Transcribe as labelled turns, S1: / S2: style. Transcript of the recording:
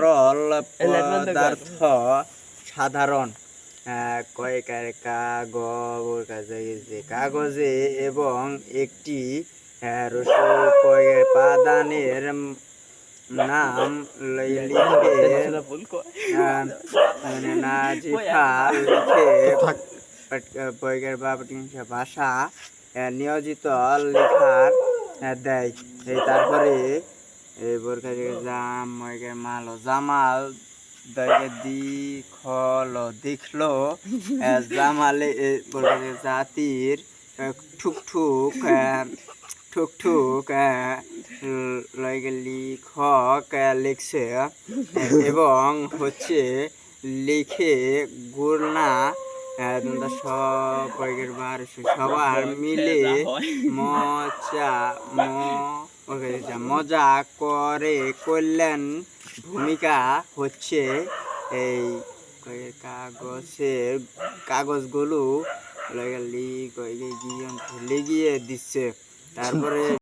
S1: তরল পদার্থ সাধারণ। কয়েকার কাগজে কাগজে এবং একটি পাদানের নাম লিখে মানে ভাষা নিয়োজিত লেখার দেয়। তারপরে এই বোরকা জাম ময়গের মাল জামাল দয়কে দিখল। দেখল জামালে এই বোরকা জাতির ঠুক ঠুক ঠুক ঠুক লয়গে লিখক লিখছে। এবং হচ্ছে লিখে গুণা সব সবার মিলে মজা ম- মজা করে কল্যাণ ভূমিকা হচ্ছে এই কাগজের কাগজগুলো লিগিয়ে দিচ্ছে তারপরে